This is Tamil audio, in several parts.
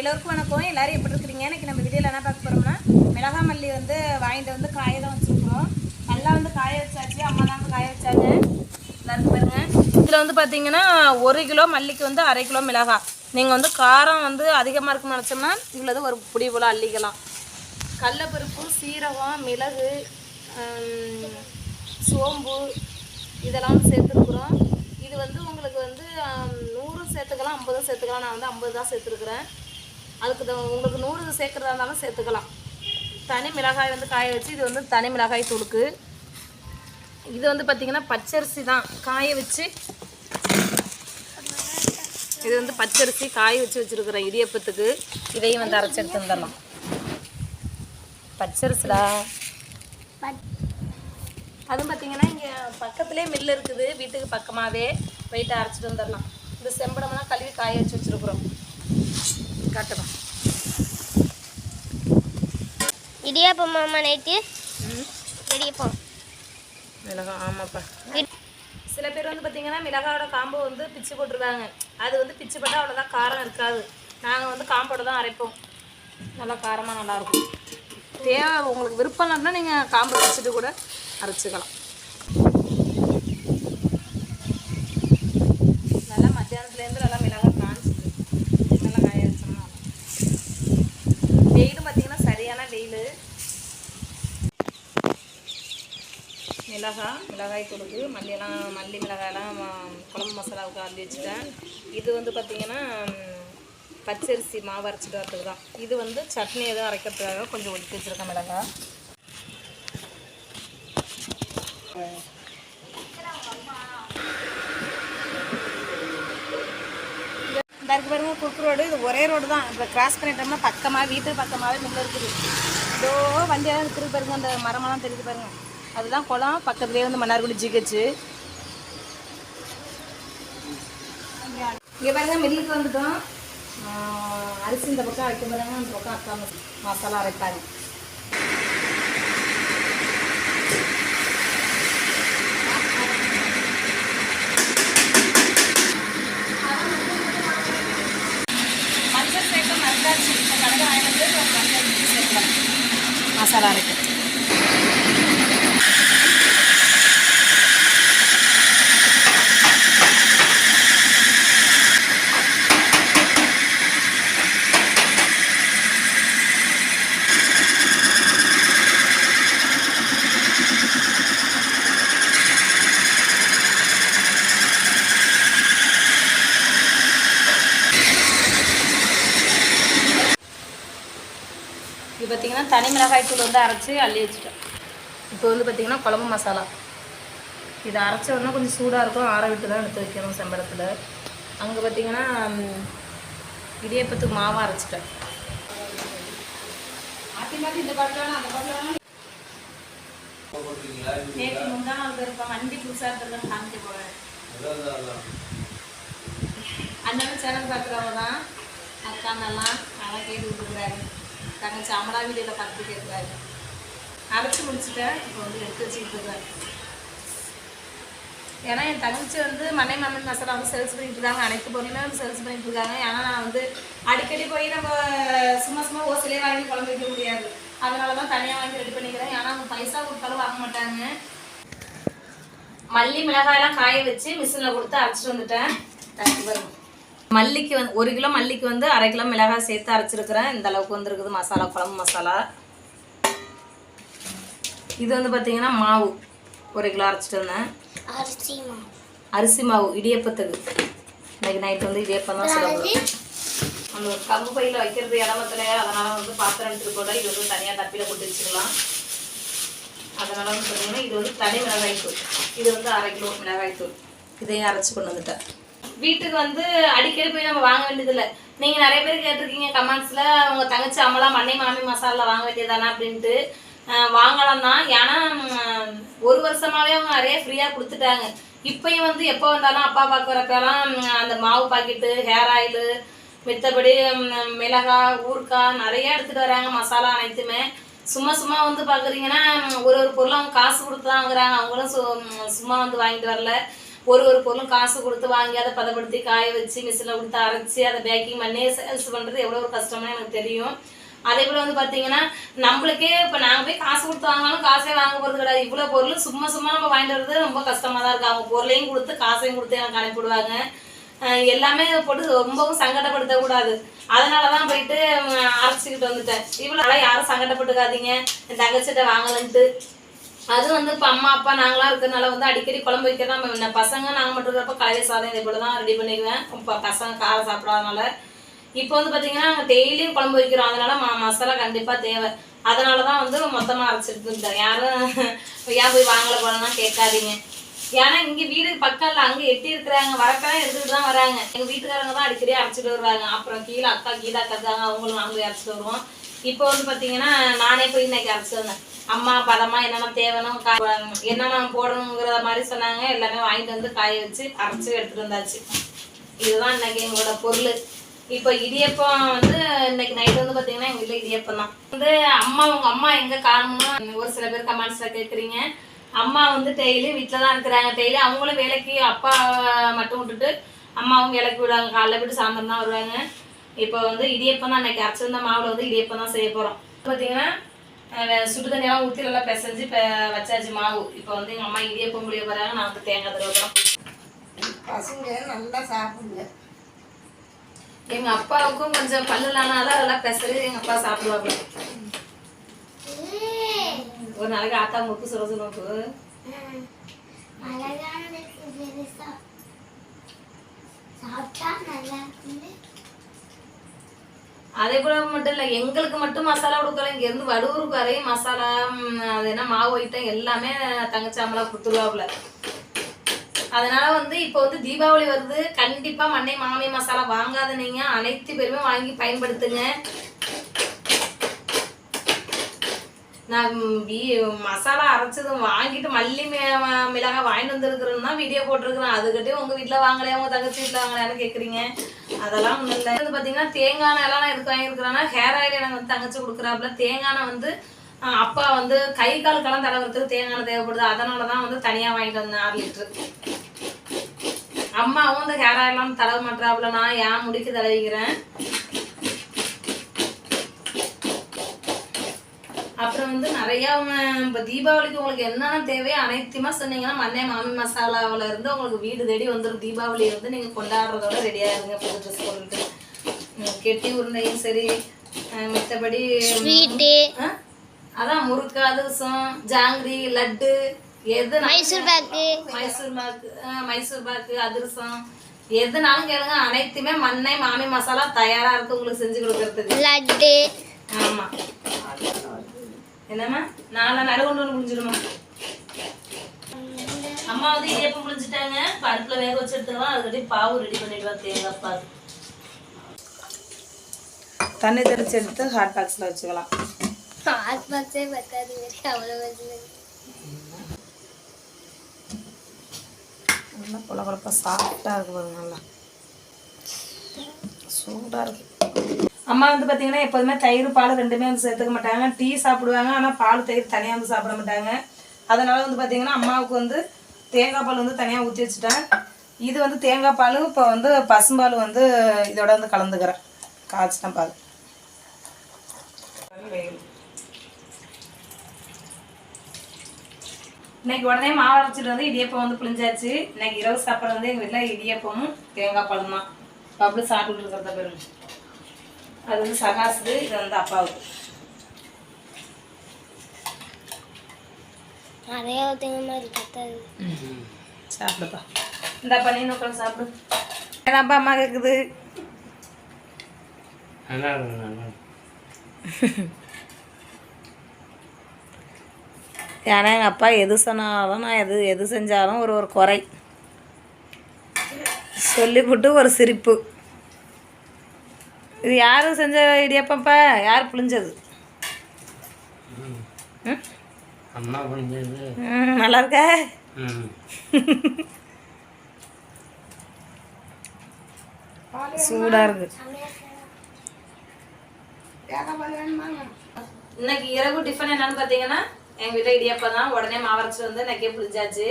எல்லோருக்கும் வணக்கம். எல்லோரும் எப்படி இருக்கிறீங்க? இன்னைக்கு நம்ம வீடியோவில் என்ன பார்க்க போகிறோம்னா மிளகா மல்லி வந்து வாங்கிட்டு வந்து காய தான் வச்சுருக்கோம் நல்லா வந்து காய வச்சாச்சு. அம்மா தான் வந்து காய வச்சாங்க. எல்லாருக்கும் பாருங்கள் இதில் வந்து பார்த்தீங்கன்னா ஒரு கிலோ மல்லிக்கு வந்து அரை கிலோ மிளகா நீங்கள் வந்து காரம் வந்து அதிகமாக இருக்குன்னு நினச்சோம்னா இதில் வந்து ஒரு புடி போல் அள்ளிக்கலாம். கடலப்பருப்பு சீரகம் மிளகு சோம்பு இதெல்லாம் சேர்த்துருக்குறோம். இது வந்து உங்களுக்கு வந்து நூறும் சேர்த்துக்கலாம் ஐம்பதும் சேர்த்துக்கலாம். நான் வந்து ஐம்பது தான் சேர்த்துருக்குறேன். அதுக்கு உங்களுக்கு நூறு சேர்க்குறதா இருந்தாலும் சேர்த்துக்கலாம். தனி மிளகாய் வந்து காய வச்சு இது வந்து தனி மிளகாய் தூளுக்கு. இது வந்து பார்த்திங்கன்னா பச்சரிசி தான். காய வச்சு இது வந்து பச்சரிசி காய வச்சு வச்சுருக்குறேன் இடியப்பத்துக்கு இதையும் வந்து அரைச்சி எடுத்து வந்துடலாம். பச்சரிசிடா? அதுவும் பார்த்தீங்கன்னா இங்கே பக்கத்துலேயே மில்லு இருக்குது. வீட்டுக்கு பக்கமாகவே போயிட்டு அரைச்சிட்டு வந்துடலாம். இந்த செம்படம்லாம் கழுவி காய வச்சு வச்சுருக்குறோம். காட்டுறோம் இடியாப்பம் மாமா நைட்டு? இடியாப்பம். மிளகாய் ஆமாப்பா. சில பேர் வந்து பார்த்தீங்கன்னா மிளகாயோட காம்பு வந்து பிச்சு போட்டிருக்காங்க அது வந்து பிச்சு போட்டால் அவ்வளோதான் காரம் இருக்காது. நாங்கள் வந்து காம்போட தான் அரைப்போம். நல்லா காரமாக நல்லாயிருக்கும் தேவை உங்களுக்கு விருப்பம் இருந்தால் நீங்கள் காம்பு பிச்சுட்டு கூட அரைச்சிக்கலாம் நல்லா மத்தியானத்துலேருந்து நல்லா மிளகாய் காஞ்சிது நல்லா காய வச்சோம்னா வெயிலும் பார்த்தீங்கன்னா சரியான வெயில் மிளகாய் மிளகாய் கொடுக்கு மல்லியெல்லாம் மல்லி மிளகாயெல்லாம் குழம்பு மசாலாவுக்கு அள்ளி வச்சுட்டேன். இது வந்து பார்த்திங்கன்னா பச்சரிசி மாவு அரைச்சிட்டு வரத்துக்கு தான். இது வந்து சட்னி எதுவும் அரைக்கிறதுக்காக கொஞ்சம் ஒதுக்கி வச்சுருக்கேன் மிளகாய் இந்த இருக்கு பாருங்க குறுக்கு ரோடு. இது ஒரே ரோடு தான். இப்போ கிராஸ் பண்ணிட்டோம்னா பக்கமாக வீட்டு பக்கமாகவே முன்னே இருக்குது. இதோ வண்டியெல்லாம் இருக்குது பாருங்க அந்த மரமெல்லாம் தெரியுது பாருங்கள் அதுதான் குளம் பக்கத்துலேயே வந்து மன்னார்குடி ஜிஹெச்சு இங்கே பாருங்க மில்லுக்கு வந்துட்டோம். அரிசி இந்த பக்கம் வைக்க பாருங்க அந்த பக்கம் அக்கா மசாலா அரைப்பாங்க. மஞ்சள் சேர்க்க மறந்தாச்சு. இப்போ வாங்கிட்டு வந்து மசாலா அரைக்கும் இது பார்த்தீங்கன்னா தனி மிளகாய் தூள் வந்து அரைச்சி அள்ளி வச்சுட்டேன் இப்போ வந்து பார்த்தீங்கன்னா குழம்பு மசாலா. இது அரைச்சோன்னா கொஞ்சம் சூடாக இருக்கும். ஆற விட்டு தான் எடுத்து வைக்கணும் செம்பரத்தில். அங்கே பார்த்தீங்கன்னா இடியப்பத்துக்கு மாவு அரைச்சிட்டேன். இந்த அந்த பாட்டில் நேற்று முந்தா நாள் இருப்பாங்க. வண்டி புதுசாக இருக்கிறது காமிக்க போகிறேன் அண்ணன் சேனல் பார்க்குறவங்க தான் அக்காங்கெல்லாம் நல்லா கேட்டு விட்டுருக்குறாரு. தங்கச்சி அமலா வீடியில் பார்த்து கேட்குறாரு அரைச்சி முடிச்சுட்டேன். இப்போ வந்து எடுத்து வச்சுக்கிட்டு ஏன்னா என் தங்கச்சி வந்து மண்ணை மாமன் மசாலா வந்து சேல்ஸ் பண்ணிட்டு இருக்காங்க. அனைத்து பொருளுமே வந்து சேல்ஸ் பண்ணிட்டு இருக்காங்க. ஏன்னா நான் வந்து அடிக்கடி போய் நம்ம சும்மா சும்மா ஓசிலே வாங்கி குழம்பு வைக்க முடியாது. அதனால தான் தனியாக வாங்கி ரெடி பண்ணிக்கிறேன். ஏன்னா அவங்க பைசா கொடுத்தாலும் வாங்க மாட்டாங்க. மல்லி மிளகாயெல்லாம் காய வச்சு மிஷினில் கொடுத்து அரைச்சிட்டு வந்துட்டேன். தேங்க்யூ மல்லிக்கு வந்து ஒரு கிலோ மல்லிக்கு வந்து அரை கிலோ மிளகாய் சேர்த்து அரைச்சிருக்கிறேன். இந்த அளவுக்கு வந்துருக்குது மசாலா குழம்பு மசாலா. இது வந்து பார்த்தீங்கன்னா மாவு. ஒரு கிலோ அரைச்சிட்டு வந்தேன். அரிசி மாவு. அரிசி மாவு இடியப்பத்துக்கு. இன்னைக்கு நைட் வந்து இடியப்பம் தான் சுட போகிறோம் அந்த கம்பு பையில் வைக்கிறது இடமத்துல அதனால் வந்து பாத்திரம் எடுத்துட்டு கூட இது வந்து தனியாக தப்பியில் போட்டு வச்சுக்கலாம். அதனால் வந்து பார்த்தீங்கன்னா இது வந்து தனி மிளகாய் தூள் இது வந்து அரை கிலோ மிளகாய் தூள் இதையும் அரைச்சி கொண்டு வந்துட்டேன். வீட்டுக்கு வந்து அடிக்கடி போய் நம்ம வாங்க வேண்டியதில்லை. நீங்கள் நிறைய பேர் கேட்டிருக்கீங்க கமெண்ட்ஸில் உங்கள் தங்கச்சி அம்மலாம் மண்ணை மாமி மசாலா வாங்க வேண்டியதானா அப்படின்ட்டு. வாங்கலாம் தான் ஏன்னா ஒரு வருஷமாகவே அவங்க நிறைய ஃப்ரீயாக கொடுத்துட்டாங்க. இப்பயும் வந்து எப்போ வந்தாலும் அப்பா பார்க்க வரப்பெல்லாம் அந்த மாவு பாக்கெட்டு ஹேர் ஆயிலு மித்தபடி மிளகாய் ஊறுக்காய் நிறைய எடுத்துகிட்டு வராங்க மசாலா அனைத்துமே. சும்மா சும்மா வந்து பார்க்குறீங்கன்னா ஒரு ஒரு பொருளும் அவங்க காசு கொடுத்து தான் வாங்குறாங்க. அவங்களும் சும்மா வந்து வாங்கிட்டு வரல. ஒரு ஒரு பொருளும் காசு கொடுத்து வாங்கி அதை பதப்படுத்தி காய வச்சு மிஷினில் கொடுத்து அரைச்சி அதை பேக்கிங் பண்ணி சேல்ஸ் பண்ணுறது எவ்வளோ ஒரு கஷ்டம்னு எனக்கு தெரியும். அதே போல் வந்து பார்த்தீங்கன்னா நம்மளுக்கே இப்போ நாங்கள் போய் காசு கொடுத்து வாங்கினாலும் காசே வாங்க போகிறது கிடையாது. இவ்வளோ பொருள் சும்மா சும்மா நம்ம வாங்கிட்டு வர்றது ரொம்ப கஷ்டமாக தான் இருக்குது அவங்க பொருளையும் கொடுத்து காசையும் கொடுத்து எனக்கு அனுப்பிவிடுவாங்க. எல்லாமே போட்டு ரொம்பவும் சங்கடப்படுத்தக்கூடாது அதனால தான் போயிட்டு அரைச்சிக்கிட்டு வந்துட்டேன். இவ்வளோ யாரும் சங்கடப்பட்டுக்காதீங்க. என் தங்கச்சிட்ட வாங்கலன்ட்டு. அது வந்து இப்போ அம்மா அப்பா நாங்களாம் இருக்கிறனால வந்து அடிக்கடி குழம்பு வைக்க நம்ம பசங்க நாங்கள் மட்டும் இருக்கிறப்ப கலவை சாதம் இதே போல தான் ரெடி பண்ணிடுவேன் இப்போ பசங்க காரம் சாப்பிடாதனால. இப்போ வந்து பார்த்தீங்கன்னா நாங்கள் டெய்லியும் குழம்பு வைக்கிறோம். அதனால ம மசாலா கண்டிப்பாக தேவை. அதனால தான் வந்து மொத்தமாக அரைச்சிட்டு யாரும் ஏன் போய் வாங்கலை போனா கேட்காதீங்க. ஏன்னா இங்கே வீடு பக்கம் இல்லை அங்கே எட்டி இருக்கிறாங்க. வரக்கெல்லாம் எடுத்துகிட்டு தான் வராங்க. எங்கள் வீட்டுக்காரங்க தான் அடிக்கடி அரைச்சிட்டு வருவாங்க. அப்புறம் கீழே அக்கா கீழே அக்கா இருக்காங்க. அவங்களும் நாங்களும் அரைச்சிட்டு வருவோம். இப்போ வந்து பார்த்தீங்கன்னா நானே போய் இன்னைக்கு அரைச்சி வந்தேன். அம்மா பதமா என்னென்ன தேவனும் கா என்னென்ன போடணுங்கிற மாதிரி சொன்னாங்க. எல்லாமே வாங்கிட்டு வந்து காய வச்சு அரைச்சி எடுத்துட்டு வந்தாச்சு. இதுதான் இன்னைக்கு எங்களோட பொருள். இப்போ இடியப்பம் வந்து இன்னைக்கு நைட் வந்து பார்த்தீங்கன்னா எங்கள் வீட்டில் இடியப்பம் தான். வந்து அம்மா உங்கள் அம்மா எங்கே காணும்னு ஒரு சில பேர் கமெண்ட்ஸில் கேட்குறீங்க அம்மா வந்து டெய்லி வீட்டில் தான் இருக்கிறாங்க. டெய்லி அவங்களும் வேலைக்கு அப்பா மட்டும் விட்டுட்டு அம்மாவும் வேலைக்கு விடுவாங்க காலைல விட்டு சாயந்தரம் தான் வருவாங்க. இப்போ வந்து இடியப்பம் தான் இன்னைக்கு அரைச்சிருந்த மாவில் வந்து இடியப்பம் தான் செய்ய போகிறோம் பார்த்தீங்கன்னா சுடு தண்ணியெல்லாம் ஊற்றி நல்லா பிசைஞ்சு இப்போ வச்சாச்சு மாவு. இப்போ வந்து எங்கள் அம்மா இடியப்பம் முடிய போகிறாங்க நான் வந்து தேங்காய் தருவதான் பசங்க நல்லா சாப்பிடுங்க. எங்க அப்பாவுக்கும் கொஞ்சம் பல்லுலானால அதெல்லாம் பெசரி எங்க அப்பா சாப்பிடுவாங்க ஒரு நாளைக்கு ஆத்தா அழகான இருக்கு பெருசா சாப்பிட்டா நல்லா இருக்குது அதே போல மட்டும் இல்லை எங்களுக்கு மட்டும் மசாலா கொடுக்கல. இங்க இருந்து வடூருக்கு வரையும் மசாலா அது என்ன மாவு ஐட்டம் எல்லாமே தங்கச்சாமலா கொடுத்துருவாப்புல. அதனால வந்து இப்போ வந்து தீபாவளி வருது. கண்டிப்பா மண்ணை மாமி மசாலா வாங்காத நீங்க அனைத்து பேருமே வாங்கி பயன்படுத்துங்க. நான் வீ- மசாலா அரைச்சதும் வாங்கிட்டு மல்லி மிளகாய் வாங்கிட்டு வந்துருக்குறேன்னு வீடியோ போட்டிருக்கிறேன். அதுக்கிட்டே உங்கள் வீட்டில் வாங்கலையா? உங்கள் தங்கச்சி வீட்டில் வாங்கலையான்னு கேட்குறீங்க அதெல்லாம் ஒன்றும் இல்லை. வந்து பார்த்தீங்கன்னா தேங்காய் எண்ணெய் எல்லாம் நான் எதுக்கு வாங்கியிருக்கிறேன்னா ஹேர் ஆயில் எனக்கு வந்து தங்கச்சி கொடுக்குறாப்புல. தேங்காய் எண்ணெய் வந்து அப்பா வந்து கை காலுக்கெல்லாம் தடவுறதுக்கு தேங்காய் தேவைப்படுது. அதனால தான் வந்து தனியாக வாங்கிட்டு வந்தேன் ஆறு லிட்ரு அம்மாவும் இந்த ஹேர் ஆயிலாம் தடவ மாட்டாப்புல நான் ஏன் முடிக்கு தடவிக்கிறேன்? அப்புறம் வந்து நிறைய இப்போ தீபாவளிக்கு உங்களுக்கு என்னென்ன தேவையோ அனைத்துமா சொன்னீங்கன்னா மண்ணே மாமி மசாலாவில் இருந்து உங்களுக்கு வீடு தேடி வந்துடும் தீபாவளி வந்து நீங்கள் கொண்டாடுறதோட ரெடியாக இருங்க புது ட்ரெஸ் போட்டுட்டு. கெட்டி உருண்டையும் சரி மித்தபடி? அதான் முறுக்கு அதிரசம் ஜாங்கிரி லட்டு எது மைசூர் பாக்கு. மைசூர் பாக்கு மைசூர் பாக்கு அதிரசம். எதுனாலும் கேளுங்க அனைத்துமே மண்ணை மாமி மசாலா தயாரா இருக்கு உங்களுக்கு செஞ்சு கொடுக்கறதுக்கு. லட்டு. ஆமா. என்னம்மா? நாலு நடுகொண்டு ஒன்று முடிஞ்சிடுமா அம்மா வந்து இடியப்பம் முடிஞ்சிட்டாங்க இப்போ அடுப்பில் வேக வச்சு எடுத்துக்கலாம் அதுக்கடி பாவு ரெடி பண்ணிடுவா தேங்காய் பால் தண்ணி தெளிச்சு எடுத்து ஹாட் பாக்ஸில் வச்சுக்கலாம். ஹாட் பாக்ஸே பத்தாது. அவ்வளோ வச்சு நல்லா கொல கொலப்பா சாஃப்டாக இருக்கு பாருங்க நல்லா. சூடாக இருக்கு. அம்மா வந்து பார்த்தீங்கன்னா எப்போதுமே தயிர் பால் ரெண்டுமே வந்து சேர்த்துக்க மாட்டாங்க. டீ சாப்பிடுவாங்க ஆனால் பால் தயிர் தனியாக வந்து சாப்பிட மாட்டாங்க. அதனால் வந்து பார்த்தீங்கன்னா அம்மாவுக்கு வந்து தேங்காய் பால் வந்து தனியாக ஊற்றி வச்சுட்டேன். இது வந்து தேங்காய் பால் இப்போ வந்து பசும்பால் வந்து இதோட வந்து கலந்துக்கிறேன். காய்ச்சின பால். இன்னைக்கு உடனே மாவு அரைச்சிட்டு வந்து இடியப்பம் வந்து புளிஞ்சாச்சு இன்னைக்கு இரவு சாப்பாடு வந்து எங்கள் வீட்டில் இடியப்பமும் தேங்காய் பழம் தான் பப்ளு சாப்பிட்டுட்டு இருக்கிறத பேரும் அது வந்து சகாசுது இது வந்து அப்பாவுக்கு நிறைய ஊற்றுங்க மாதிரி பத்தாது சாப்பிடுப்பா. இந்த பண்ணி உட்காந்து சாப்பிடு. ஏன்னாப்பா அம்மா கேட்குது. ஏன்னா எங்கள் அப்பா எது சொன்னாலும் நான் எது எது செஞ்சாலும் ஒரு ஒரு குறை. சொல்லிவிட்டு ஒரு சிரிப்பு. இது யாரு செஞ்ச இடியப்பப்பா யார் புளிஞ்சது அம்மா நல்லா இருக்க? ம். சூடாக இருக்கு. வேலை பால் வேணுமாங்க இன்னைக்கு இரவு டிஃபன் என்னன்னு பார்த்தீங்கன்னா எங்கள் வீட்டில் இடியப்பம் தான். உடனே மாவரைச்சி வந்து இன்னைக்கே புளிஞ்சாச்சு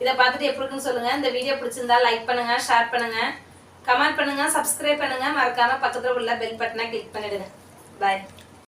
இதை பார்த்துட்டு எப்படி இருக்குன்னு சொல்லுங்க. இந்த வீடியோ பிடிச்சிருந்தா லைக் பண்ணுங்க ஷேர் பண்ணுங்க. கமெண்ட் பண்ணுங்க சப்ஸ்கிரைப் பண்ணுங்க. மறக்காம பக்கத்துல உள்ள பெல் பட்டனை கிளிக் பண்ணிடுங்க. பாய்